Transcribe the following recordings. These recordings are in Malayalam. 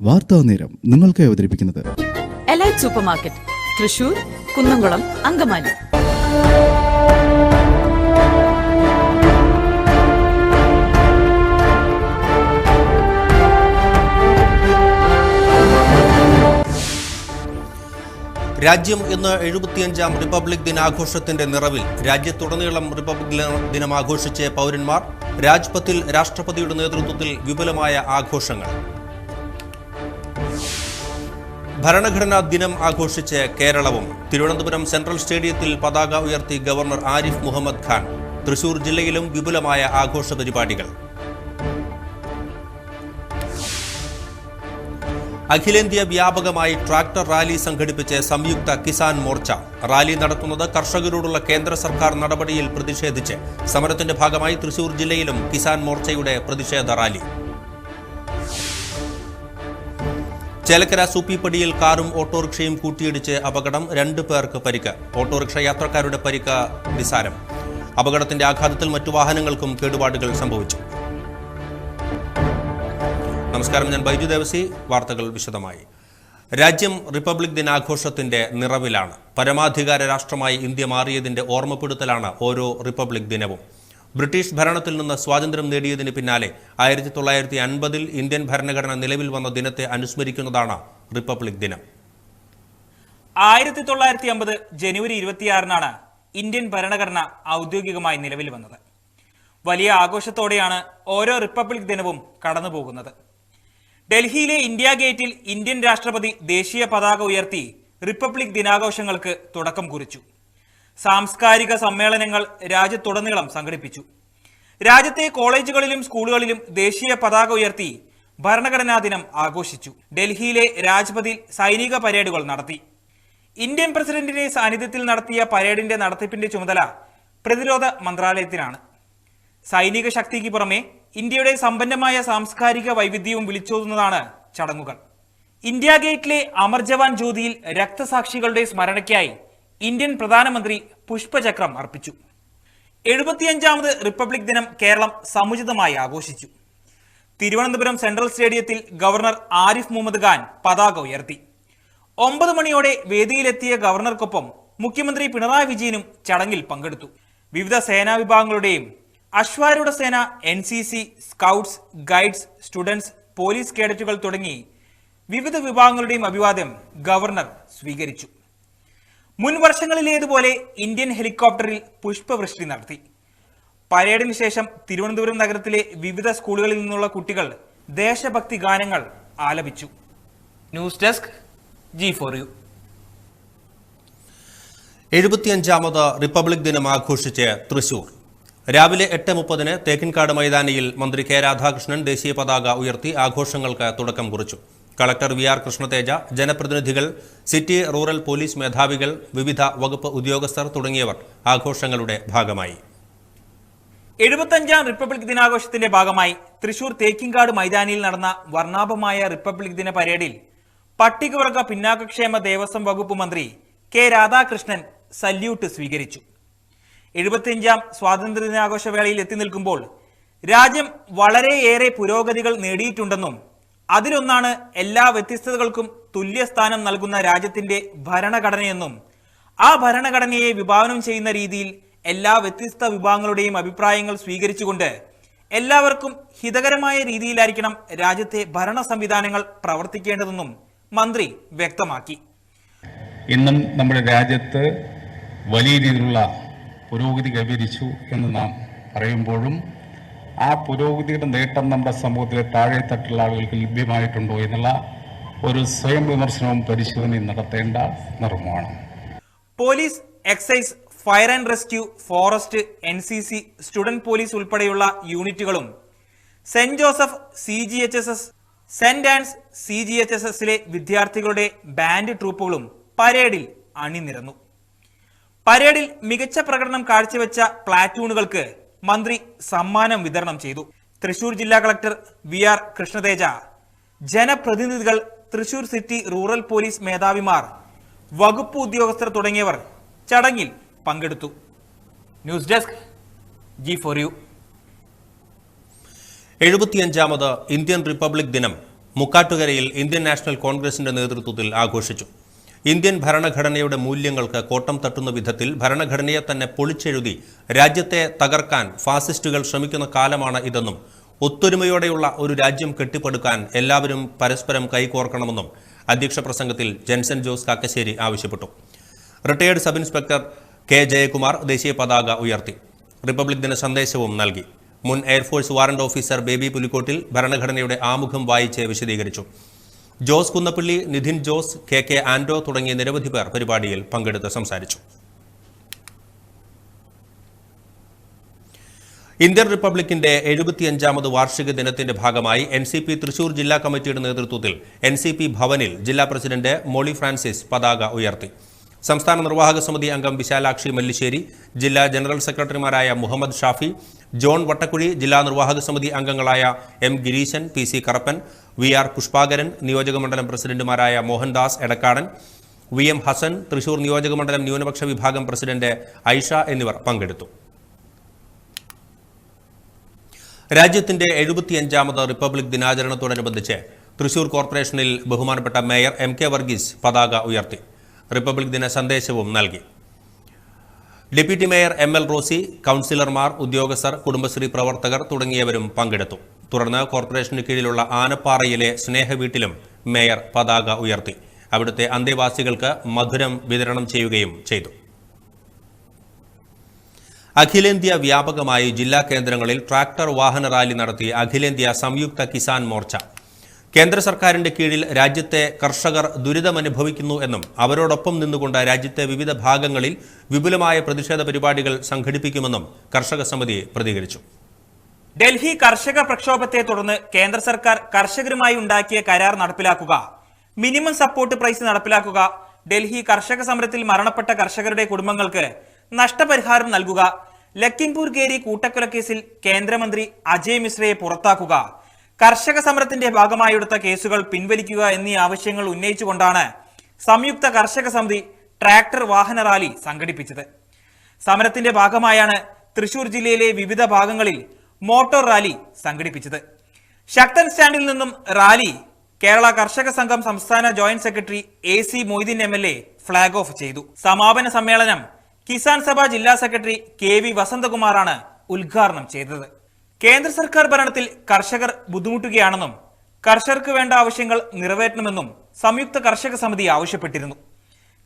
വാർത്താ നേരം നിങ്ങൾക്ക് അവതരിപ്പിക്കുന്നത് Elite super market Thrissur Kunnamkulam Angamaly. രാജ്യം ഇന്ന് എഴുപത്തിയഞ്ചാം റിപ്പബ്ലിക് ദിനാഘോഷത്തിന്റെ നിറവിൽ രാജ്യത്തുടനീളം റിപ്പബ്ലിക് ദിനം ആഘോഷിച്ച് പൗരന്മാർ രാജ്പഥിൽ രാഷ്ട്രപതിയുടെ നേതൃത്വത്തിൽ വിപുലമായ ആഘോഷങ്ങൾ. ഭരണഘടനാ ദിനം ആഘോഷിച്ച് കേരളവും തിരുവനന്തപുരം സെൻട്രൽ സ്റ്റേഡിയത്തിൽ പതാക ഉയർത്തി ഗവർണർ ആരിഫ് മുഹമ്മദ് ഖാൻ തൃശൂർ ജില്ലയിലും വിപുലമായ ആഘോഷ പരിപാടികൾ. അഖിലേന്ത്യാ വ്യാപകമായി ട്രാക്ടർ റാലി സംഘടിപ്പിച്ച് സംയുക്ത കിസാൻ മോർച്ച. റാലി നടത്തുന്നത് കർഷകരോടുള്ള കേന്ദ്ര സർക്കാർ നടപടിയിൽ പ്രതിഷേധിച്ച്. സമരത്തിന്റെ ഭാഗമായി തൃശൂർ ജില്ലയിലും കിസാൻ മോർച്ചയുടെ പ്രതിഷേധ റാലി. ചേലക്കര സൂപ്പിപ്പടിയിൽ കാറും ഓട്ടോറിക്ഷയും കൂട്ടിയിടിച്ച് അപകടം രണ്ടു പേർക്ക് പരിക്ക്. ഓട്ടോറിക്ഷ യാത്രക്കാരുടെ പരിക്ക് നിസാരം അപകടത്തിന്റെ ആഘാതത്തിൽ മറ്റു വാഹനങ്ങൾക്കും കേടുപാടുകൾ സംഭവിച്ചു. നമസ്കാരം ഞാൻ ബൈജു ദേവസി. വാർത്തകൾ വിശദമായി. രാജ്യം റിപ്പബ്ലിക് ദിനാഘോഷത്തിന്റെ നിറവിലാണ്. പരമാധികാര രാഷ്ട്രമായി ഇന്ത്യ മാറിയതിന്റെ ഓർമ്മപ്പെടുത്തലാണ് ഓരോ റിപ്പബ്ലിക് ദിനവും. ബ്രിട്ടീഷ് ഭരണത്തിൽ നിന്ന് സ്വാതന്ത്ര്യം നേടിയതിന് പിന്നാലെ ആയിരത്തി തൊള്ളായിരത്തി അൻപതിൽ ഇന്ത്യൻ ഭരണഘടന നിലവിൽ വന്ന ദിനത്തെ അനുസ്മരിക്കുന്നതാണ് റിപ്പബ്ലിക് ദിനം. ആയിരത്തി തൊള്ളായിരത്തി അമ്പത് ജനുവരി ഇരുപത്തിയാറിനാണ് ഇന്ത്യൻ ഭരണഘടന ഔദ്യോഗികമായി നിലവിൽ വന്നത്. വലിയ ആഘോഷത്തോടെയാണ് ഓരോ റിപ്പബ്ലിക് ദിനവും കടന്നുപോകുന്നത്. ഡൽഹിയിലെ ഇന്ത്യ ഗേറ്റിൽ ഇന്ത്യൻ രാഷ്ട്രപതി ദേശീയ പതാക ഉയർത്തി റിപ്പബ്ലിക് ദിനാഘോഷങ്ങൾക്ക് തുടക്കം കുറിച്ചു. സാംസ്കാരിക സമ്മേളനങ്ങൾ രാജ്യത്തുടനീളം സംഘടിപ്പിച്ചു. രാജ്യത്തെ കോളേജുകളിലും സ്കൂളുകളിലും ദേശീയ പതാക ഉയർത്തി ഭരണഘടനാ ദിനം ആഘോഷിച്ചു. ഡൽഹിയിലെ രാജ്പഥിൽ സൈനിക പരേഡുകൾ നടത്തി. ഇന്ത്യൻ പ്രസിഡന്റിന്റെ സാന്നിധ്യത്തിൽ നടത്തിയ പരേഡിന്റെ നടത്തിപ്പിന്റെ ചുമതല പ്രതിരോധ മന്ത്രാലയത്തിനാണ്. സൈനിക ശക്തിക്ക് പുറമെ ഇന്ത്യയുടെ സമ്പന്നമായ സാംസ്കാരിക വൈവിധ്യവും വിളിച്ചോതുന്നതാണ് ചടങ്ങുകൾ. ഇന്ത്യ ഗേറ്റിലെ അമർ ജവാൻ ജ്യോതിയിൽ രക്തസാക്ഷികളുടെ സ്മരണയ്ക്കായി ഇന്ത്യൻ പ്രധാനമന്ത്രി പുഷ്പചക്രം അർപ്പിച്ചു. എഴുപത്തിയഞ്ചാമത് റിപ്പബ്ലിക് ദിനം കേരളം സമുചിതമായി ആഘോഷിച്ചു. തിരുവനന്തപുരം സെൻട്രൽ സ്റ്റേഡിയത്തിൽ ഗവർണർ ആരിഫ് മുഹമ്മദ് ഖാൻ പതാക ഉയർത്തി. ഒമ്പത് മണിയോടെ വേദിയിലെത്തിയ ഗവർണർക്കൊപ്പം മുഖ്യമന്ത്രി പിണറായി വിജയനും ചടങ്ങിൽ പങ്കെടുത്തു. വിവിധ സേനാ വിഭാഗങ്ങളുടെയും അശ്വാരൂഢ സേന N C C scouts guides students police കേഡറ്റുകൾ തുടങ്ങി വിവിധ വിഭാഗങ്ങളുടെയും അഭിവാദ്യം ഗവർണർ സ്വീകരിച്ചു. മുൻ വർഷങ്ങളിലേതുപോലെ ഇന്ത്യൻ ഹെലികോപ്റ്ററിൽ പുഷ്പവൃഷ്ടി നടത്തി. പരേഡിന് ശേഷം തിരുവനന്തപുരം നഗരത്തിലെ വിവിധ സ്കൂളുകളിൽ നിന്നുള്ള കുട്ടികൾ ദേശഭക്തി ഗാനങ്ങൾ ആലപിച്ചു. News desk G four U. എഴുപത്തിയഞ്ചാമത് republic ദിനം ആഘോഷിച്ച് തൃശൂർ. രാവിലെ എട്ട് മുപ്പതിന് തേക്കിൻകാട് മൈതാനിയിൽ മന്ത്രി കെ രാധാകൃഷ്ണൻ ദേശീയ പതാക ഉയർത്തി ആഘോഷങ്ങൾക്ക് തുടക്കം കുറിച്ചു. കളക്ടർ വി ആർ കൃഷ്ണതേജ ജനപ്രതിനിധികൾ സിറ്റി റൂറൽ പോലീസ് മേധാവികൾ വിവിധ വകുപ്പ് ഉദ്യോഗസ്ഥർ തുടങ്ങിയവർ ആഘോഷങ്ങളുടെ ഭാഗമായി. എഴുപത്തഞ്ചാം റിപ്പബ്ലിക് ദിനാഘോഷത്തിന്റെ ഭാഗമായി തൃശൂർ തേക്കിൻകാട് മൈതാനിയിൽ നടന്ന വർണാഭമായ റിപ്പബ്ലിക് ദിന പരേഡിൽ പട്ടികവർഗ പിന്നാക്കക്ഷേമ ദേവസ്വം വകുപ്പ് മന്ത്രി കെ രാധാകൃഷ്ണൻ സല്യൂട്ട് സ്വീകരിച്ചു. എഴുപത്തിയഞ്ചാം സ്വാതന്ത്ര്യ ദിനാഘോഷ വേളയിൽ എത്തി നിൽക്കുമ്പോൾ രാജ്യം വളരെയേറെ പുരോഗതികൾ നേടിയിട്ടുണ്ടെന്നും അതിലൊന്നാണ് എല്ലാ വ്യത്യസ്തതകൾക്കും തുല്യസ്ഥാനം നൽകുന്ന രാജ്യത്തിന്റെ ഭരണഘടനയെന്നും ആ ഭരണഘടനയെ വിഭാവനം ചെയ്യുന്ന രീതിയിൽ എല്ലാ വ്യത്യസ്ത വിഭാഗങ്ങളുടെയും അഭിപ്രായങ്ങൾ സ്വീകരിച്ചുകൊണ്ട് എല്ലാവർക്കും ഹിതകരമായ രീതിയിലായിരിക്കണം രാജ്യത്തെ ഭരണ സംവിധാനങ്ങൾ പ്രവർത്തിക്കേണ്ടതെന്നും മന്ത്രി വ്യക്തമാക്കി. ഇന്നും നമ്മുടെ രാജ്യത്ത് വലിയ രീതിയിലുള്ള പുരോഗതി കൈവരിച്ചു എന്ന് നാം പറയുമ്പോഴും ആ പുരോഗതിയുടെ നേട്ടം നമ്മുടെ സമൂഹത്തിലെ താഴെത്തട്ടുള്ള ആളുകൾക്ക് ലഭ്യമായിട്ടുണ്ടോ എന്നുള്ള ഒരു സ്വയം വിമർശനവും പരിശോധനയും നടത്തേണ്ട നിർമ്മാണം. Police excise fire and rescue forest N C C student police ഉൾപ്പെടെയുള്ള യൂണിറ്റുകളും Saint Joseph C G H S S Saint Ann's C G H S എസിലെ വിദ്യാർത്ഥികളുടെ ബാൻഡ് ട്രൂപ്പുകളും പരേഡിൽ അണിനിരന്നു. പരേഡിൽ മികച്ച പ്രകടനം കാഴ്ചവെച്ച പ്ലാറ്റൂണുകൾക്ക് മന്ത്രി സമ്മാനം വിതരണം ചെയ്തു. തൃശൂർ ജില്ലാ കളക്ടർ വി ആർ കൃഷ്ണതേജ ജനപ്രതിനിധികൾ തൃശൂർ സിറ്റി റൂറൽ പോലീസ് മേധാവിമാർ വകുപ്പ് ഉദ്യോഗസ്ഥർ തുടങ്ങിയവർ ചടങ്ങിൽ പങ്കെടുത്തു. News desk G four U. എഴുപത്തിയഞ്ചാമത് Indian republic ദിനം മുക്കാട്ടുകരയിൽ ഇന്ത്യൻ നാഷണൽ കോൺഗ്രസിന്റെ നേതൃത്വത്തിൽ ആഘോഷിച്ചു. ഇന്ത്യൻ ഭരണഘടനയുടെ മൂല്യങ്ങൾക്ക് കോട്ടം തട്ടുന്ന വിധത്തിൽ ഭരണഘടനയെ തന്നെ പൊളിച്ചെഴുതി രാജ്യത്തെ തകർക്കാൻ ഫാസിസ്റ്റുകൾ ശ്രമിക്കുന്ന കാലമാണ് ഇതെന്നും ഒത്തൊരുമയോടെയുള്ള ഒരു രാജ്യം കെട്ടിപ്പടുക്കാൻ എല്ലാവരും പരസ്പരം കൈകോർക്കണമെന്നും അധ്യക്ഷ പ്രസംഗത്തിൽ ജെൻസൺ ജോസ് കാക്കശ്ശേരി ആവശ്യപ്പെട്ടു. Retired sub inspector K Jayakumar ദേശീയ പതാക ഉയർത്തി. റിപ്പബ്ലിക് ദിന സന്ദേശവും നൽകി. മുൻ air force warrant officer Baby Pulikottil ഭരണഘടനയുടെ ആമുഖം വായിച്ച് വിശദീകരിച്ചു. ജോസ് കുന്നപ്പള്ളി നിധിൻ ജോസ് കെ കെ ആൻഡോ തുടങ്ങിയ നിരവധി പേർ പരിപാടിയിൽ പങ്കെടുത്ത് സംസാരിച്ചു. ഇന്ത്യൻ റിപ്പബ്ലിക്കിന്റെ എഴുപത്തിയഞ്ചാമത് വാർഷിക ദിനത്തിന്റെ ഭാഗമായി എൻ സി പി തൃശൂർ ജില്ലാ കമ്മിറ്റിയുടെ നേതൃത്വത്തിൽ എൻ സി പി ഭവനിൽ ജില്ലാ പ്രസിഡന്റ് മോളി ഫ്രാൻസിസ് പതാക ഉയർത്തി. സംസ്ഥാന നിർവാഹക സമിതി അംഗം വിശാലാക്ഷി മല്ലിശ്ശേരി ജില്ലാ ജനറൽ സെക്രട്ടറിമാരായ മുഹമ്മദ് ഷാഫി ജോൺ വട്ടക്കുഴി ജില്ലാ നിർവാഹക സമിതി അംഗങ്ങളായ M Gireesan P C Karappan V R Pushpakaran നിയോജകമണ്ഡലം പ്രസിഡന്റുമാരായ മോഹൻദാസ് എടക്കാടൻ വി എം ഹസൻ തൃശൂർ നിയോജകമണ്ഡലം ന്യൂനപക്ഷ വിഭാഗം പ്രസിഡന്റ് ഐഷ എന്നിവർ പങ്കെടുത്തു. രാജ്യത്തിന്റെ എഴുപത്തിയഞ്ചാമത് റിപ്പബ്ലിക് ദിനാചരണത്തോടനുബന്ധിച്ച് തൃശൂർ കോർപ്പറേഷനിൽ ബഹുമാനപ്പെട്ട മേയർ എം കെ വർഗീസ് പതാക ഉയർത്തി. റിപ്പബ്ലിക് ദിന സന്ദേശവും നൽകി. Deputy mayor M L Rosy കൗൺസിലർമാർ ഉദ്യോഗസ്ഥർ കുടുംബശ്രീ പ്രവർത്തകർ തുടങ്ങിയവരും പങ്കെടുത്തു. തുടർന്ന് കോർപ്പറേഷന് കീഴിലുള്ള ആനപ്പാറയിലെ സ്നേഹവീട്ടിലും മേയർ പതാക ഉയർത്തി. അവിടുത്തെ അന്തേവാസികൾക്ക് മധുരം വിതരണം ചെയ്യുകയും ചെയ്തു. അഖിലേന്ത്യാ വ്യാപകമായി ജില്ലാ കേന്ദ്രങ്ങളിൽ ട്രാക്ടർ വാഹന റാലി നടത്തി അഖിലേന്ത്യാ സംയുക്ത കിസാൻ മോർച്ച. കേന്ദ്ര സർക്കാരിന്റെ കീഴിൽ രാജ്യത്തെ കർഷകർ ദുരിതമനുഭവിക്കുന്നു എന്നും അവരോടൊപ്പം നിന്നുകൊണ്ട് രാജ്യത്തെ വിവിധ ഭാഗങ്ങളിൽ വിപുലമായ പ്രതിഷേധ പരിപാടികൾ സംഘടിപ്പിക്കുമെന്നും കർഷക സമിതി പ്രതികരിച്ചു. ഡൽഹി കർഷക പ്രക്ഷോഭത്തെ തുടർന്ന് കേന്ദ്ര സർക്കാർ കർഷകരുമായി ഉണ്ടാക്കിയ കരാർ നടപ്പിലാക്കുക. മിനിമം സപ്പോർട്ട് പ്രൈസ് നടപ്പിലാക്കുക. ഡൽഹി കർഷക സമരത്തിൽ മരണപ്പെട്ട കർഷകരുടെ കുടുംബങ്ങൾക്ക് നഷ്ടപരിഹാരം നൽകുക. ലക്കിംപൂർ ഗേരി കൂട്ടക്കൊലക്കേസിൽ കേന്ദ്രമന്ത്രി അജയ് മിശ്രയെ പുറത്താക്കുക. കർഷക സമരത്തിന്റെ ഭാഗമായി എടുത്ത കേസുകൾ പിൻവലിക്കുക എന്നീ ആവശ്യങ്ങൾ ഉന്നയിച്ചുകൊണ്ടാണ് സംയുക്ത കർഷക സമിതി ട്രാക്ടർ വാഹന റാലി സംഘടിപ്പിച്ചത്. സമരത്തിന്റെ ഭാഗമായാണ് തൃശൂർ ജില്ലയിലെ വിവിധ ഭാഗങ്ങളിൽ മോട്ടോർ റാലി സംഘടിപ്പിച്ചത്. ശക്തൻ സ്റ്റാൻഡിൽ നിന്നും റാലി കേരള കർഷക സംഘം സംസ്ഥാന joint secretary A C Moideen M L A flag off ചെയ്തു. സമാപന സമ്മേളനം കിസാൻ സഭ ജില്ലാ സെക്രട്ടറി കെ വി വസന്തകുമാറാണ് ഉദ്ഘാടനം ചെയ്തത്. കേന്ദ്ര സർക്കാർ ഭരണത്തിൽ കർഷകർ ബുദ്ധിമുട്ടുകയാണെന്നും കർഷകർക്ക് വേണ്ട ആവശ്യങ്ങൾ നിറവേറ്റണമെന്നും സംയുക്ത കർഷക സമിതി ആവശ്യപ്പെട്ടിരുന്നു.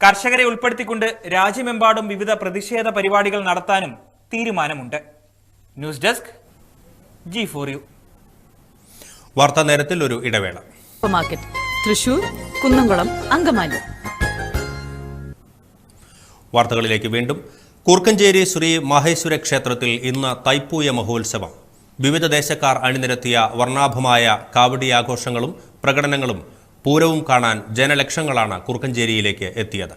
കർഷകരെ ഉൾപ്പെടുത്തിക്കൊണ്ട് രാജ്യമെമ്പാടും വിവിധ പ്രതിഷേധ പരിപാടികൾ നടത്താനും തീരുമാനമുണ്ട്. News desk G four U. വാർത്താ നേരത്തിൽ ഒരു ഇടവേള. സൂപ്പർമാർക്കറ്റ് തൃശൂർ കുന്നംകുളം അങ്കമാലി. വാർത്തകളിലേക്ക് വീണ്ടും. കൂർക്കഞ്ചേരി ശ്രീ മഹേശ്വര ക്ഷേത്രത്തിൽ ഇന്ന് തൈപ്പൂയ മഹോത്സവം. വിവിധ ദേശക്കാർ അണിനിരത്തിയ വർണാഭമായ കാവടി ആഘോഷങ്ങളും പ്രകടനങ്ങളും പൂരവും കാണാൻ ജനലക്ഷങ്ങളാണ് കുറുക്കഞ്ചേരിയിലേക്ക് എത്തിയത്.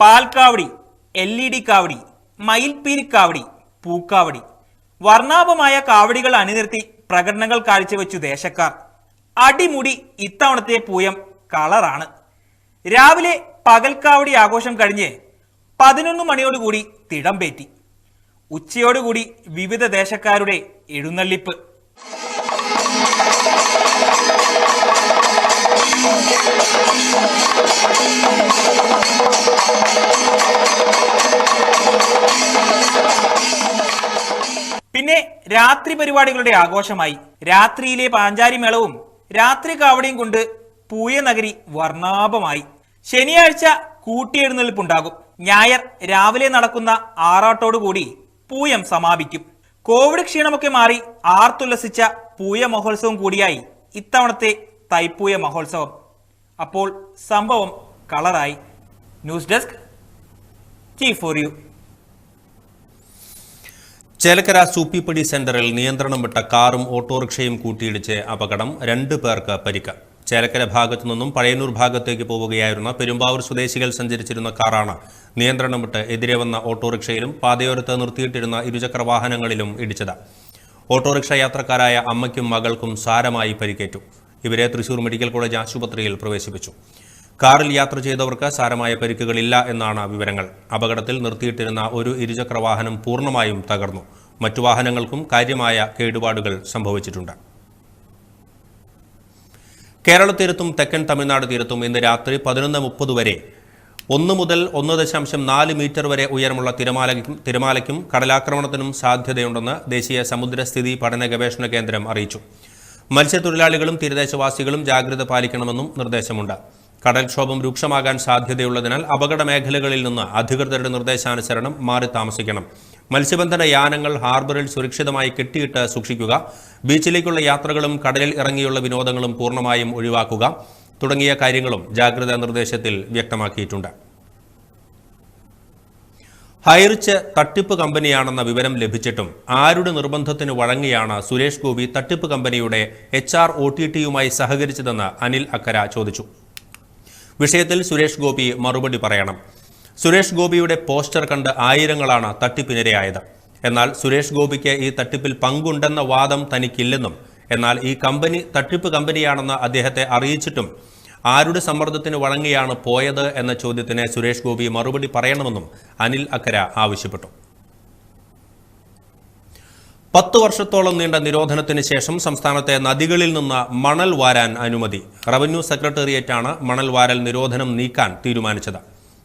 പാൽക്കാവടി എൽ ഇ ഡി കാവടി മയിൽപ്പീരി കാവടി പൂക്കാവടി. വർണാഭമായ കാവടികൾ അണിനിർത്തി പ്രകടനങ്ങൾ കാഴ്ചവെച്ചു ദേശക്കാർ. അടിമുടി ഇത്തവണത്തെ പൂയം കളറാണ്. രാവിലെ പകൽക്കാവടി ആഘോഷം കഴിഞ്ഞ് പതിനൊന്ന് മണിയോടുകൂടി തിടംപേറ്റി ഉച്ചയോടുകൂടി വിവിധ ദേശക്കാരുടെ എഴുന്നള്ളിപ്പ്. പിന്നെ രാത്രി പരിപാടികളുടെ ആഘോഷമായി. രാത്രിയിലെ പാഞ്ചാരി മേളവും രാത്രി കാവടിയും കൊണ്ട് പൂയ നഗരി വർണാഭമായി. ശനിയാഴ്ച കൂട്ടിയെഴുന്നള്ളിപ്പുണ്ടാകും. ഞായർ രാവിലെ നടക്കുന്ന ആറാട്ടോടുകൂടി പൂയം സമാപിക്കും. കോവിഡ് ക്ഷീണമൊക്കെ മാറി ആർത്തുല്ലസിച്ച പൂയ മഹോത്സവം കൂടിയായി ഇത്തവണത്തെ തൈപ്പൂയ മഹോത്സവം. അപ്പോൾ സംഭവം കളറായി. News desk G four U. Chelakkara Sooppippadi സെന്ററിൽ നിയന്ത്രണം വിട്ട കാറും ഓട്ടോറിക്ഷയും കൂട്ടിയിടിച്ച് അപകടം രണ്ട് പേർക്ക് പരിക്ക്. ചേലക്കര ഭാഗത്തു നിന്നും പഴയന്നൂർ ഭാഗത്തേക്ക് പോവുകയായിരുന്ന പെരുമ്പാവൂർ സ്വദേശികൾ സഞ്ചരിച്ചിരുന്ന കാറാണ് നിയന്ത്രണം വിട്ട് എതിരെ വന്ന ഓട്ടോറിക്ഷയിലും പാതയോരത്ത് നിർത്തിയിട്ടിരുന്ന ഇരുചക്ര വാഹനങ്ങളിലും ഇടിച്ചത്. ഓട്ടോറിക്ഷ യാത്രക്കാരായ അമ്മയ്ക്കും മകൾക്കും സാരമായി പരിക്കേറ്റു. ഇവരെ തൃശൂർ മെഡിക്കൽ കോളേജ് ആശുപത്രിയിൽ പ്രവേശിപ്പിച്ചു. കാറിൽ യാത്ര ചെയ്തവർക്ക് സാരമായ പരിക്കുകളില്ല എന്നാണ് വിവരങ്ങൾ. അപകടത്തിൽ നിർത്തിയിട്ടിരുന്ന ഒരു ഇരുചക്ര വാഹനം പൂർണമായും തകർന്നു. മറ്റു വാഹനങ്ങൾക്കും കാര്യമായ കേടുപാടുകൾ സംഭവിച്ചിട്ടുണ്ട്. കേരള തീരത്തും തെക്കൻ തമിഴ്നാട് തീരത്തും ഇന്ന് രാത്രി പതിനൊന്ന് മുപ്പത് വരെ ഒന്ന് മുതൽ ഒന്ന് ദശാംശം നാല് മീറ്റർ വരെ ഉയരമുള്ള തിരമാലയ്ക്കും തിരമാലയ്ക്കും കടലാക്രമണത്തിനും സാധ്യതയുണ്ടെന്ന് ദേശീയ സമുദ്രസ്ഥിതി പഠന ഗവേഷണ കേന്ദ്രം അറിയിച്ചു. മത്സ്യത്തൊഴിലാളികളും തീരദേശവാസികളും ജാഗ്രത പാലിക്കണമെന്നും നിർദ്ദേശമുണ്ട്. കടൽക്ഷോഭം രൂക്ഷമാകാൻ സാധ്യതയുള്ളതിനാൽ അപകട മേഖലകളിൽ നിന്ന് അധികൃതരുടെ നിർദ്ദേശാനുസരണം മാറി താമസിക്കണം. മത്സ്യബന്ധന യാനങ്ങൾ ഹാർബറിൽ സുരക്ഷിതമായി കെട്ടിയിട്ട് സൂക്ഷിക്കുക. ബീച്ചിലേക്കുള്ള യാത്രകളും കടലിൽ ഇറങ്ങിയുള്ള വിനോദങ്ങളും പൂർണമായും ഒഴിവാക്കുക തുടങ്ങിയ കാര്യങ്ങളും ജാഗ്രതാ നിർദ്ദേശത്തിൽ വ്യക്തമാക്കിയിട്ടുണ്ട്. ഹൈറിച്ച് തട്ടിപ്പ് കമ്പനിയാണെന്ന വിവരം ലഭിച്ചിട്ടും ആരുടെ നിർബന്ധത്തിന് വഴങ്ങിയാണ് സുരേഷ് ഗോപി തട്ടിപ്പ് കമ്പനിയുടെ എച്ച് ആർ ഒ ടി ടിയുമായി സഹകരിച്ചതെന്ന് അനിൽ അക്കര ചോദിച്ചു. വിഷയത്തിൽ സുരേഷ് ഗോപി മറുപടി പറയണം. സുരേഷ് ഗോപിയുടെ പോസ്റ്റർ കണ്ട് ആയിരങ്ങളാണ് തട്ടിപ്പിനിരയായത്. എന്നാൽ സുരേഷ് ഗോപിക്ക് ഈ തട്ടിപ്പിൽ പങ്കുണ്ടെന്ന വാദം തനിക്കില്ലെന്നും എന്നാൽ ഈ കമ്പനി തട്ടിപ്പ് കമ്പനിയാണെന്ന് അദ്ദേഹത്തെ അറിയിച്ചിട്ടും ആരുടെ സമ്മർദ്ദത്തിന് വഴങ്ങിയാണ് പോയത് എന്ന ചോദ്യത്തിന് സുരേഷ് ഗോപി മറുപടി പറയണമെന്നും അനിൽ അക്കര ആവശ്യപ്പെട്ടു. പത്ത് വർഷത്തോളം നീണ്ട നിരോധനത്തിന് ശേഷം സംസ്ഥാനത്തെ നദികളിൽ നിന്ന് മണൽ വാരാൻ അനുമതി. റവന്യൂ സെക്രട്ടേറിയറ്റാണ് മണൽ വാരൽ നിരോധനം നീക്കാൻ തീരുമാനിച്ചത്.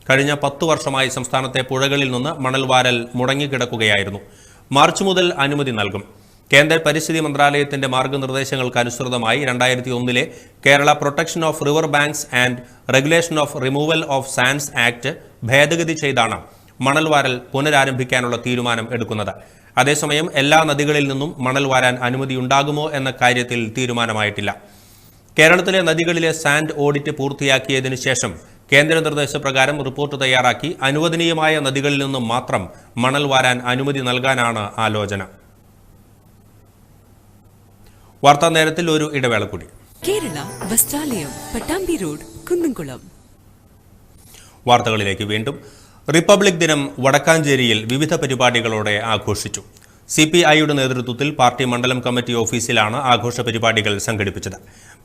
കഴിഞ്ഞ പത്ത് വർഷമായി സംസ്ഥാനത്തെ പുഴകളിൽ നിന്ന് മണൽ വാരൽ മുടങ്ങിക്കിടക്കുകയായിരുന്നു. മാർച്ച് മുതൽ അനുമതി നൽകും. കേന്ദ്ര പരിസ്ഥിതി മന്ത്രാലയത്തിന്റെ മാർഗനിർദ്ദേശങ്ങൾക്ക് അനുസൃതമായി രണ്ടായിരത്തി ഒന്നിലെ Kerala protection of river banks and regulation of removal of sands act ഭേദഗതി ചെയ്താണ് മണൽ വാരൽ പുനരാരംഭിക്കാനുള്ള തീരുമാനം എടുക്കുന്നത്. അതേസമയം എല്ലാ നദികളിൽ നിന്നും മണൽ വാരാൻ അനുമതിയുണ്ടാകുമോ എന്ന കാര്യത്തിൽ തീരുമാനമായിട്ടില്ല. കേരളത്തിലെ നദികളിലെ സാൻഡ് ഓഡിറ്റ് പൂർത്തിയാക്കിയതിനു ശേഷം കേന്ദ്ര നിർദ്ദേശപ്രകാരം റിപ്പോർട്ട് തയ്യാറാക്കി അനുവദനീയമായ നദികളിൽ നിന്നും മാത്രം മണൽ വാരാൻ അനുമതി നൽകാനാണ് ആലോചന. വാർത്താ നേരത്തിൽ ഒരു ഇടവേള കൂടി കേരള വസ്ത്രാലയം പട്ടാമ്പി റോഡ് കുന്നുംകുളം. വാർത്തകളിലേക്ക് വീണ്ടും റിപ്പബ്ലിക് ദിനം വടക്കാഞ്ചേരിയിൽ വിവിധ പരിപാടികളോടെ ആഘോഷിച്ചു. സി പി ഐയുടെ നേതൃത്വത്തിൽ പാർട്ടി മണ്ഡലം കമ്മിറ്റി ഓഫീസിലാണ് ആഘോഷ പരിപാടികൾ സംഘടിപ്പിച്ചത്.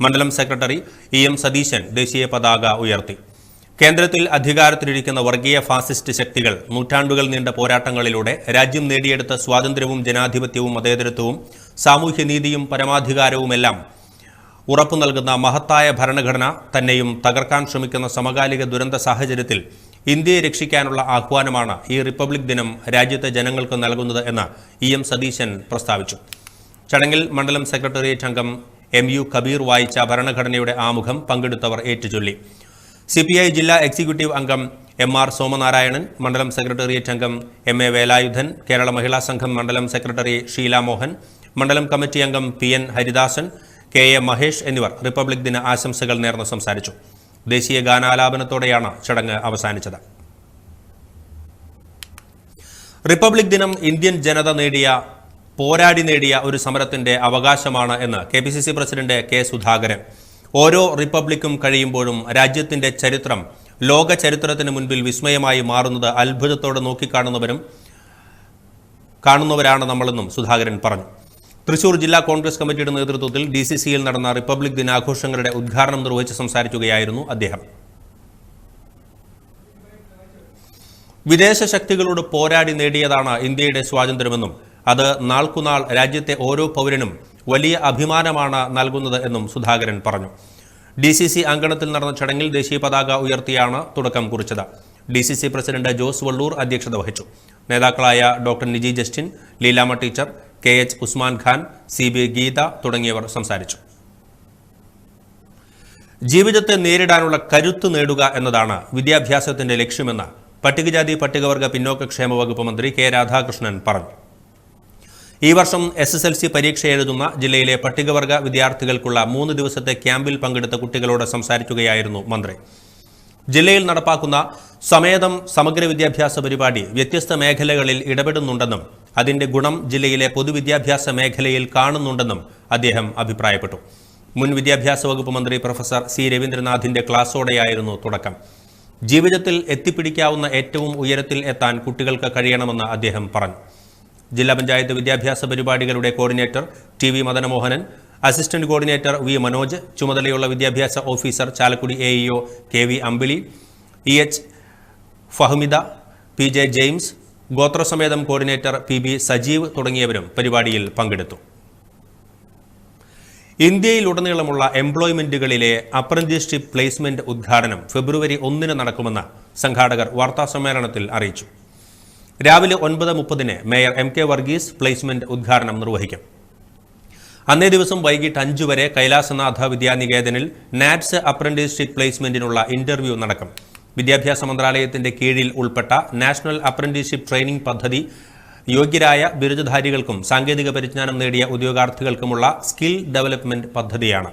മണ്ഡലം സെക്രട്ടറി ഇ എം സതീശൻ ദേശീയ പതാക ഉയർത്തി. കേന്ദ്രത്തിൽ അധികാരത്തിലിരിക്കുന്ന വർഗീയ ഫാസിസ്റ്റ് ശക്തികൾ നൂറ്റാണ്ടുകൾ നീണ്ട പോരാട്ടങ്ങളിലൂടെ രാജ്യം നേടിയെടുത്ത സ്വാതന്ത്ര്യവും ജനാധിപത്യവും മതേതരത്വവും സാമൂഹ്യനീതിയും പരമാധികാരവുമെല്ലാം ഉറപ്പു നൽകുന്ന മഹത്തായ ഭരണഘടന തന്നെയും തകർക്കാൻ ശ്രമിക്കുന്ന സമകാലിക ദുരന്ത സാഹചര്യത്തിൽ ഇന്ത്യയെ രക്ഷിക്കാനുള്ള ആഹ്വാനമാണ് ഈ റിപ്പബ്ലിക് ദിനം രാജ്യത്തെ ജനങ്ങൾക്ക് നൽകുന്നത് എന്ന് ഇ എം സതീശൻ പ്രസ്താവിച്ചു. ചടങ്ങിൽ മണ്ഡലം സെക്രട്ടേറിയറ്റ് അംഗം എം യു കബീർ വായിച്ച ഭരണഘടനയുടെ ആമുഖം പങ്കെടുത്തവർ ഏറ്റുചൊല്ലി. സി പി ഐ ജില്ലാ എക്സിക്യൂട്ടീവ് അംഗം എം ആർ സോമനാരായണൻ മണ്ഡലം സെക്രട്ടേറിയറ്റ് അംഗം എം എ വേലായുധൻ കേരള മഹിളാ സംഘം മണ്ഡലം സെക്രട്ടറി ഷീല മോഹൻ മണ്ഡലം കമ്മിറ്റി അംഗം P N Haridasan K A Mahesh എന്നിവർ റിപ്പബ്ലിക് ദിന ആശംസകൾ നേർന്ന് സംസാരിച്ചു. ദേശീയ ഗാനാലാപനത്തോടെയാണ് ചടങ്ങ് അവസാനിച്ചത്. റിപ്പബ്ലിക് ദിനം ഇന്ത്യൻ ജനത നേടിയ പോരാടി നേടിയ ഒരു സമരത്തിന്റെ അവകാശമാണ് എന്ന് K P C C president K Sudhakaran. ഓരോ റിപ്പബ്ലിക്കും കഴിയുമ്പോഴും രാജ്യത്തിന്റെ ചരിത്രം ലോക ചരിത്രത്തിന് മുൻപിൽ വിസ്മയമായി മാറുന്നത് അത്ഭുതത്തോടെ നോക്കിക്കാണുന്നവരും കാണുന്നവരാണ് നമ്മളെന്നും സുധാകരൻ പറഞ്ഞു. തൃശൂർ ജില്ലാ കോൺഗ്രസ് കമ്മിറ്റിയുടെ നേതൃത്വത്തിൽ ഡി സി സിയിൽ നടന്ന റിപ്പബ്ലിക് ദിനാഘോഷങ്ങളുടെ ഉദ്ഘാടനം നിർവഹിച്ച് സംസാരിക്കുകയായിരുന്നു അദ്ദേഹം. വിദേശ ശക്തികളോട് പോരാടി നേടിയതാണ് ഇന്ത്യയുടെ സ്വാതന്ത്ര്യമെന്നും അത് നാൾക്കുനാൾ രാജ്യത്തെ ഓരോ പൗരനും വലിയ അഭിമാനമാണ് നൽകുന്നത് എന്നും സുധാകരൻ പറഞ്ഞു. ഡി സി സി അങ്കണത്തിൽ നടന്ന ചടങ്ങിൽ ദേശീയ പതാക ഉയർത്തിയാണ് തുടക്കം കുറിച്ചത്. D C C president Jose Vallur അധ്യക്ഷത വഹിച്ചു. നേതാക്കളായ doctor Niji Justin Leelamma teacher K H Usman Khan C B Geetha തുടങ്ങിയവർ സംസാരിച്ചു. ജീവിതത്തെ നേരിടാനുള്ള കരുത്ത് നേടുക എന്നതാണ് വിദ്യാഭ്യാസത്തിന്റെ ലക്ഷ്യമെന്ന് പട്ടികജാതി പട്ടികവർഗ പിന്നോക്ക ക്ഷേമ വകുപ്പ് മന്ത്രി കെ രാധാകൃഷ്ണൻ പറഞ്ഞു. ഈ വർഷം എസ് എസ് എൽ സി പരീക്ഷ എഴുതുന്ന ജില്ലയിലെ പട്ടികവർഗ വിദ്യാർത്ഥികൾക്കുള്ള മൂന്ന് ദിവസത്തെ ക്യാമ്പിൽ പങ്കെടുത്ത കുട്ടികളോട് സംസാരിക്കുകയായിരുന്നു മന്ത്രി. ജില്ലയിൽ നടപ്പാക്കുന്ന സമേതം സമഗ്ര വിദ്യാഭ്യാസ പരിപാടി വ്യത്യസ്ത മേഖലകളിൽ ഇടപെടുന്നുണ്ടെന്നും അതിന്റെ ഗുണം ജില്ലയിലെ പൊതുവിദ്യാഭ്യാസ മേഖലയിൽ കാണുന്നുണ്ടെന്നും അദ്ദേഹം അഭിപ്രായപ്പെട്ടു. മുൻ വിദ്യാഭ്യാസ വകുപ്പ് മന്ത്രി പ്രൊഫസർ സി രവീന്ദ്രനാഥിന്റെ ക്ലാസോടെയായിരുന്നു തുടക്കം. ജീവിതത്തിൽ എത്തിപ്പിടിക്കാവുന്ന ഏറ്റവും ഉയരത്തിൽ എത്താൻ കുട്ടികൾക്ക് കഴിയണമെന്ന് അദ്ദേഹം പറഞ്ഞു. ജില്ലാ പഞ്ചായത്ത് വിദ്യാഭ്യാസ പരിപാടികളുടെ coordinator T V Madanamohanan assistant coordinator V Manoj ചുമതലയുള്ള വിദ്യാഭ്യാസ officer Chalakudy A E O K V Ambili E H Fahmida P J James ഗോത്രസമേതം coordinator P B Sajeev തുടങ്ങിയവരും പരിപാടിയിൽ പങ്കെടുത്തു. ഇന്ത്യയിലുടനീളമുള്ള എംപ്ലോയ്മെന്റുകളിലെ അപ്രന്റീസ്ഷിപ്പ് പ്ലേസ്മെന്റ് ഉദ്ഘാടനം ഫെബ്രുവരി ഒന്നിന് നടക്കുമെന്ന് സംഘാടകർ വാർത്താസമ്മേളനത്തിൽ അറിയിച്ചു. രാവിലെ ഒൻപത് മുപ്പതിന് mayor M K Varghese placement ഉദ്ഘാടനം നിർവഹിക്കും. അന്നേ ദിവസം വൈകിട്ട് അഞ്ചു വരെ കൈലാസനാഥ വിദ്യാനികേതനിൽ നാറ്റ്സ് അപ്രന്റീസ്ഷിപ്പ് പ്ലേസ്മെന്റിനുള്ള ഇന്റർവ്യൂ നടക്കും. വിദ്യാഭ്യാസ മന്ത്രാലയത്തിന്റെ കീഴിൽ ഉൾപ്പെട്ട നാഷണൽ അപ്രന്റീസ്ഷിപ്പ് ട്രെയിനിംഗ് പദ്ധതി യോഗ്യരായ ബിരുദധാരികൾക്കും സാങ്കേതിക പരിജ്ഞാനം നേടിയ ഉദ്യോഗാർത്ഥികൾക്കുമുള്ള സ്കിൽ ഡെവലപ്മെന്റ് പദ്ധതിയാണ്.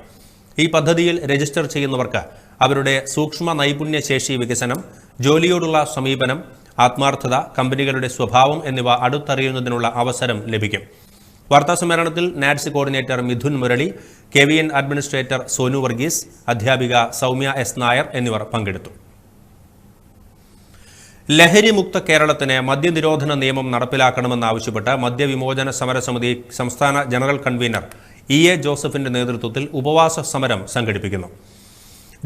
ഈ പദ്ധതിയിൽ രജിസ്റ്റർ ചെയ്യുന്നവർക്ക് അവരുടെ സൂക്ഷ്മ നൈപുണ്യ ശേഷി വികസനം ജോലിയോടുള്ള സമീപനം ആത്മാർത്ഥത കമ്പനികളുടെ സ്വഭാവം എന്നിവ അടുത്തറിയുന്നതിനുള്ള അവസരം ലഭിക്കും. വാർത്താസമ്മേളനത്തിൽ NATS coordinator Mithun Murali K V N administrator Sonu Varghese അധ്യാപിക സൗമ്യ എസ് നായർ എന്നിവർ പങ്കെടുത്തു. ലഹരിമുക്ത കേരളത്തിന് മദ്യനിരോധന നിയമം നടപ്പിലാക്കണമെന്നാവശ്യപ്പെട്ട് മദ്യവിമോചന സമരസമിതി സംസ്ഥാന ജനറൽ കൺവീനർ ഇ എ ജോസഫിന്റെ നേതൃത്വത്തിൽ ഉപവാസ സമരം സംഘടിപ്പിക്കുന്നു.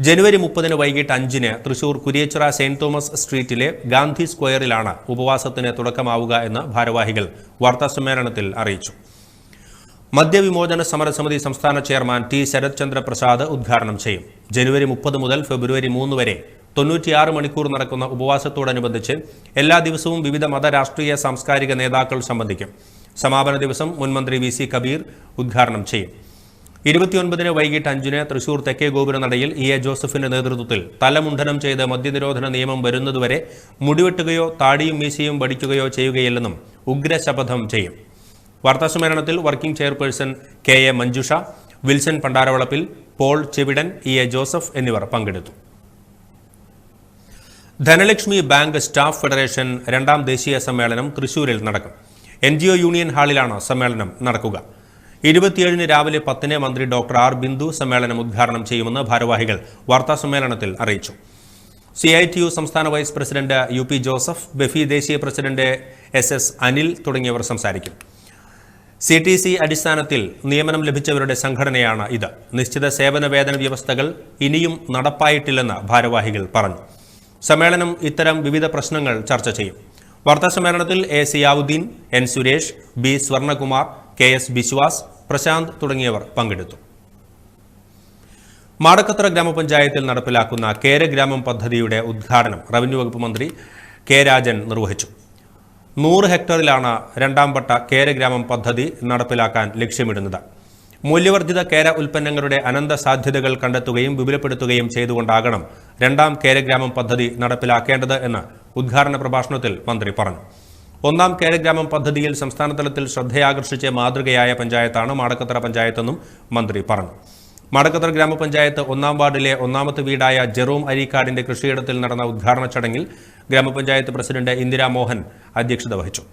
ജനുവരി മുപ്പതിന് വൈകിട്ട് അഞ്ചിന് തൃശൂർ കുരിയച്ചിറ സെയിന്റ് തോമസ് സ്ട്രീറ്റിലെ ഗാന്ധി സ്ക്വയറിലാണ് ഉപവാസത്തിന് തുടക്കമാവുക എന്ന് ഭാരവാഹികൾ വാർത്താസമ്മേളനത്തിൽ അറിയിച്ചു. മദ്യവിമോചന സമരസമിതി സംസ്ഥാന ചെയർമാൻ ടി ശരത്ചന്ദ്ര പ്രസാദ് ഉദ്ഘാടനം ചെയ്യും. ജനുവരി മുപ്പത് മുതൽ ഫെബ്രുവരി മൂന്ന് വരെ തൊണ്ണൂറ്റിയാറ് മണിക്കൂർ നടക്കുന്ന ഉപവാസത്തോടനുബന്ധിച്ച് എല്ലാ ദിവസവും വിവിധ മത രാഷ്ട്രീയ സാംസ്കാരിക നേതാക്കൾ സംബന്ധിക്കും. സമാപന ദിവസം മുൻമന്ത്രി വി സി കബീർ ഉദ്ഘാടനം ചെയ്യും. ഇരുപത്തിയൊൻപതിന് വൈകിട്ട് അഞ്ചിന് തൃശൂർ തെക്കേ ഗോപുരനടയിൽ ഇ എ ജോസഫിന്റെ നേതൃത്വത്തിൽ തലമുണ്ഡനം ചെയ്ത് മദ്യനിരോധന നിയമം വരുന്നതുവരെ മുടിവെട്ടുകയോ താടിയും മീശയും വടിക്കുകയോ ചെയ്യുകയില്ലെന്നും ഉഗ്രശപഥം ചെയ്യും. വാർത്താസമ്മേളനത്തിൽ working chairperson K A Manjusha Wilson Pandaravalappil Paul Chevidan E A Joseph എന്നിവർ പങ്കെടുത്തു. ധനലക്ഷ്മി ബാങ്ക് സ്റ്റാഫ് ഫെഡറേഷൻ രണ്ടാം ദേശീയ സമ്മേളനം തൃശൂരിൽ നടക്കും. എൻ യൂണിയൻ ഹാളിലാണ് സമ്മേളനം നടക്കുക. ഇരുപത്തിയേഴിന് രാവിലെ പത്തിന് മന്ത്രി ഡോക്ടർ ആർ ബിന്ദു സമ്മേളനം ഉദ്ഘാടനം ചെയ്യുമെന്ന് ഭാരവാഹികൾ വാർത്താസമ്മേളനത്തിൽ അറിയിച്ചു. സി ഐ ടി യു സംസ്ഥാന vice president U P Joseph BEFI ദേശീയ പ്രസിഡന്റ് എസ് എസ് അനിൽ തുടങ്ങിയവർ സംസാരിക്കും. സി ടി സി അടിസ്ഥാനത്തിൽ നിയമനം ലഭിച്ചവരുടെ സംഘടനയാണ് ഇത്. നിശ്ചിത സേവന വേതന വ്യവസ്ഥകൾ ഇനിയും നടപ്പായിട്ടില്ലെന്ന് ഭാരവാഹികൾ പറഞ്ഞു. സമ്മേളനം ഇത്തരം വിവിധ പ്രശ്നങ്ങൾ ചർച്ച ചെയ്യും. വാർത്താസമ്മേളനത്തിൽ A Ziyavudheen N Suresh B Swarnakumar K S Biswas Prashanth തുടങ്ങിയവർ പങ്കെടുത്തു. മാടക്കത്ര ഗ്രാമപഞ്ചായത്തിൽ നടപ്പിലാക്കുന്ന കേരഗ്രാമം പദ്ധതിയുടെ ഉദ്ഘാടനം റവന്യൂ വകുപ്പ് മന്ത്രി കെ രാജൻ നിർവഹിച്ചു. നൂറ് ഹെക്ടറിലാണ് രണ്ടാം വട്ട കേരഗ്രാമം പദ്ധതി നടപ്പിലാക്കാൻ ലക്ഷ്യമിടുന്നത്. മൂല്യവർദ്ധിത കേര ഉൽപ്പന്നങ്ങളുടെ അനന്ത സാധ്യതകൾ കണ്ടെത്തുകയും വിപുലപ്പെടുത്തുകയും ചെയ്തുകൊണ്ടാകണം രണ്ടാം കേരഗ്രാമം പദ്ധതി നടപ്പിലാക്കേണ്ടത് എന്ന് ഉദ്ഘാടന പ്രഭാഷണത്തിൽ മന്ത്രി പറഞ്ഞു. ഒന്നാം കേരഗ്രാമം പദ്ധതിയിൽ സംസ്ഥാന തലത്തിൽ ശ്രദ്ധയാകർഷിച്ച് മാതൃകയായ പഞ്ചായത്താണ് മാടക്കത്തറ പഞ്ചായത്തെന്നും മന്ത്രി പറഞ്ഞു. മാടക്കത്തറ ഗ്രാമപഞ്ചായത്ത് ഒന്നാം വാർഡിലെ ഒന്നാമത്തെ വീടായ ജെറോം അരീക്കാടിന്റെ കൃഷിയിടത്തിൽ നടന്ന ഉദ്ഘാടന ചടങ്ങിൽ ഗ്രാമപഞ്ചായത്ത് പ്രസിഡന്റ് ഇന്ദിരാ മോഹൻ അധ്യക്ഷത വഹിച്ചു.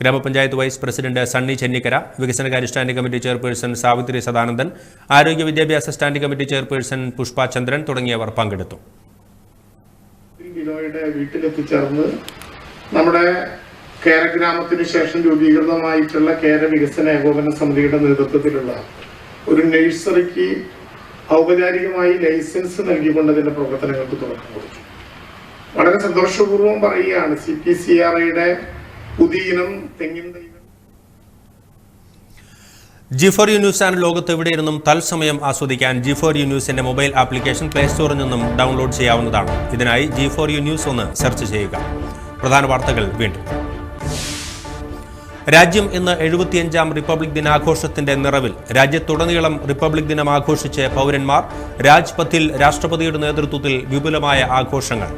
ഗ്രാമപഞ്ചായത്ത് വൈസ് പ്രസിഡന്റ് സണ്ണി ചെന്നിക്കര വികസനകാര്യ standing committee chairperson Savithri Sadanandan ആരോഗ്യ വിദ്യാഭ്യാസ standing committee chairperson Pushpa Chandran തുടങ്ങിയവർ പങ്കെടുത്തു. നമ്മുടെ കേര ഗ്രാമത്തിന് ശേഷം രൂപീകൃതമായിട്ടുള്ള കേര വികസന ഏകോപന സമിതിയുടെ നേതൃത്വത്തിലുള്ള ഒരു നഴ്സറിക്ക് ഔപചാരികമായി ലൈസൻസ് നൽകിക്കൊണ്ട് അതിന്റെ പ്രവർത്തനങ്ങൾക്ക് തുടക്കം കുറിച്ചു. വളരെ സന്തോഷപൂർവം പറയുകയാണ് സി പി സി ആർ ഐയുടെ തെങ്ങിൻ G G four U news channel ലോകത്ത് എവിടെയിരുന്നും തത്സമയം ആസ്വദിക്കാൻ ജിഫോർ യു ന്യൂസിന്റെ മൊബൈൽ ആപ്ലിക്കേഷൻ പ്ലേ സ്റ്റോറിൽ നിന്നും ഡൗൺലോഡ് ചെയ്യാവുന്നതാണ്. ഇതിനായി ജി ഫോർ യു ന്യൂസ് ഒന്ന് സെർച്ച് ചെയ്യുക. പ്രധാന വാർത്തകൾ വീണ്ടും. രാജ്യം ഇന്ന് എഴുപത്തിയഞ്ചാം റിപ്പബ്ലിക് ദിനാഘോഷത്തിന്റെ നിറവിൽ. രാജ്യത്തുടനീളം റിപ്പബ്ലിക് ദിനം ആഘോഷിച്ച് പൗരന്മാർ രാജ്പഥിൽ രാഷ്ട്രപതിയുടെ നേതൃത്വത്തിൽ വിപുലമായ ആഘോഷങ്ങൾ.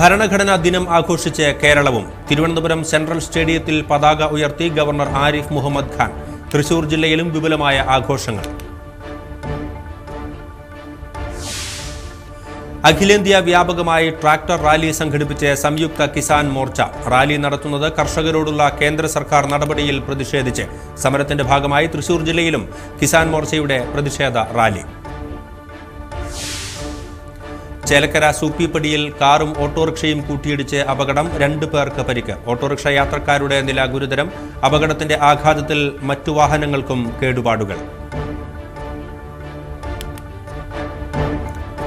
ഭരണഘടനാ ദിനം ആഘോഷിച്ച് കേരളവും തിരുവനന്തപുരം സെൻട്രൽ സ്റ്റേഡിയത്തിൽ പതാക ഉയർത്തി ഗവർണർ ആരിഫ് മുഹമ്മദ് ഖാൻ തൃശൂർ ജില്ലയിലും വിപുലമായ ആഘോഷങ്ങൾ. അഖിലേന്ത്യാ വ്യാപകമായി ട്രാക്ടർ റാലി സംഘടിപ്പിച്ച് സംയുക്ത കിസാൻ മോർച്ച. റാലി നടത്തുന്നത് കർഷകരോടുള്ള കേന്ദ്ര സർക്കാർ നടപടിയിൽ പ്രതിഷേധിച്ച്. സമരത്തിന്റെ ഭാഗമായി തൃശൂർ ജില്ലയിലും കിസാൻ മോർച്ചയുടെ പ്രതിഷേധ റാലി. ചേലക്കര സൂപ്പിപ്പടിയിൽ കാറും ഓട്ടോറിക്ഷയും കൂട്ടിയിടിച്ച് അപകടം രണ്ടു പേർക്ക് പരിക്ക്. ഓട്ടോറിക്ഷ യാത്രക്കാരുടെ നില ഗുരുതരം. അപകടത്തിന്റെ ആഘാതത്തിൽ മറ്റു വാഹനങ്ങൾക്കും കേടുപാടുകൾ.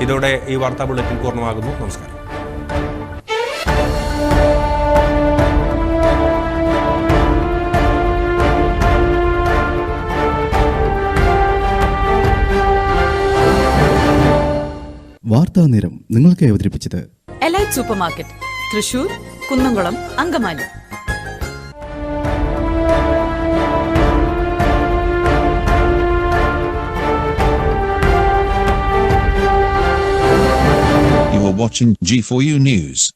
ഇതോടെ ഈ വാർത്താ ബുള്ളറ്റിൻ പൂർണമാകുന്നു. നമസ്കാരം. വാർത്താ നേരം നിങ്ങൾക്ക് അവതരിപ്പിച്ചത് Elite supermarket Thrissur Kunnamkulam Angamaly. Watching G4U News.